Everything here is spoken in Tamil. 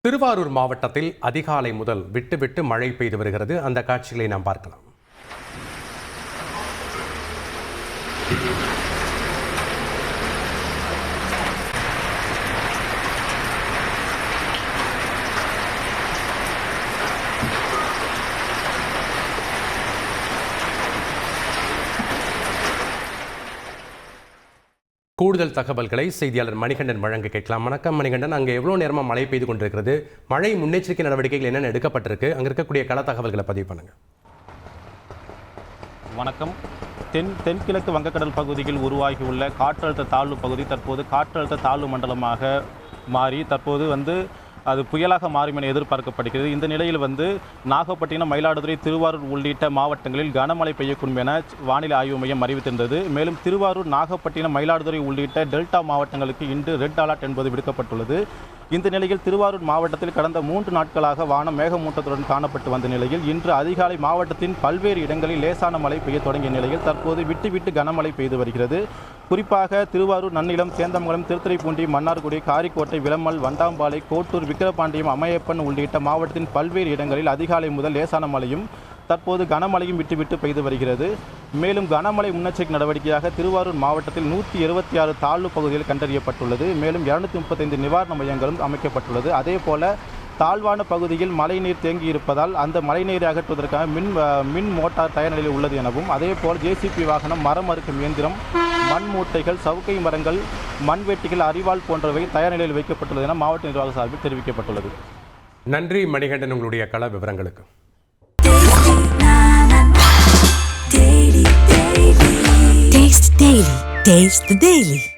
திருவாரூர் மாவட்டத்தில் அதிகாலை முதல் விட்டு விட்டு மழை பெய்து வருகிறது. அந்த காட்சிகளை நாம் பார்க்கலாம். கூடுதல் தகவல்களை செய்தியாளர் மணிகண்டன் வழங்க கேட்கலாம். வணக்கம் மணிகண்டன். அங்கே எவ்வளோ நேரமாக மழை பெய்து கொண்டிருக்கிறது? மழை முன்னெச்சரிக்கை நடவடிக்கைகள் என்னென்ன எடுக்கப்பட்டிருக்கு? அங்கே இருக்கக்கூடிய கள தகவல்களை பதிவு பண்ணுங்க. வணக்கம். தென் தென்கிழக்கு வங்கக்கடல் பகுதியில் உருவாகியுள்ள காற்றழுத்த தாழ்வு பகுதி தற்போது காற்றழுத்த தாழ்வு மண்டலமாக மாறி தற்போது வந்து அது புயலாக மாறும் என எதிர்பார்க்கப்படுகிறது. இந்த நிலையில் வந்து நாகப்பட்டினம் மயிலாடுதுறை திருவாரூர் உள்ளிட்ட மாவட்டங்களில் கனமழை பெய்யக்கூடும் என வானிலை ஆய்வு மையம் அறிவித்திருந்தது. மேலும் திருவாரூர் நாகப்பட்டினம் மயிலாடுதுறை உள்ளிட்ட டெல்டா மாவட்டங்களுக்கு இன்று ரெட் அலர்ட் என்பது விடுக்கப்பட்டுள்ளது. இந்த நிலையில் திருவாரூர் மாவட்டத்தில் கடந்த மூன்று நாட்களாக வானம் மேகமூட்டத்துடன் காணப்பட்டு வந்த நிலையில் இன்று அதிகாலை மாவட்டத்தின் பல்வேறு இடங்களில் லேசான மழை பெய்ய தொடங்கிய நிலையில் தற்போது விட்டுவிட்டு கனமழை பெய்து வருகிறது. குறிப்பாக திருவாரூர் நன்னிலம் சேந்தமங்கலம் திருத்துறைப்பூண்டி மன்னார்குடி காரிக்கோட்டை விளமல் வண்டாம்பாலை கோட்டூர் விக்கிரபாண்டியம் அம்மையப்பன் உள்ளிட்ட மாவட்டத்தின் பல்வேறு இடங்களில் அதிகாலை முதல் லேசான மழையும் தற்போது கனமழையும் விட்டுவிட்டு பெய்து வருகிறது. மேலும் கனமழை முன்னெச்சரிக்கை நடவடிக்கையாக திருவாரூர் மாவட்டத்தில் நூற்றி இருபத்தி ஆறு தாழ்வு பகுதிகள் கண்டறியப்பட்டுள்ளது. மேலும் இருநூத்தி முப்பத்தைந்து நிவாரண மையங்களும் அமைக்கப்பட்டுள்ளது. அதே போல தாழ்வான பகுதியில் மழைநீர் தேங்கி இருப்பதால் அந்த மழைநீரை அகற்றுவதற்காக மின் மின் மோட்டார் தயார் நிலையில் உள்ளது எனவும் அதே போல் ஜேசிபி வாகனம் மரம் அறுக்கும் இயந்திரம் மண் மூட்டைகள் சவுக்கை மரங்கள் மண்வெட்டிகள் அரிவாள் போன்றவை தயார் நிலையில் வைக்கப்பட்டுள்ளது என மாவட்ட நிர்வாக சார்பில் தெரிவிக்கப்பட்டுள்ளது. நன்றி மணிகண்டன் உங்களுடைய கள விவரங்களுக்கு. Taste the Daily.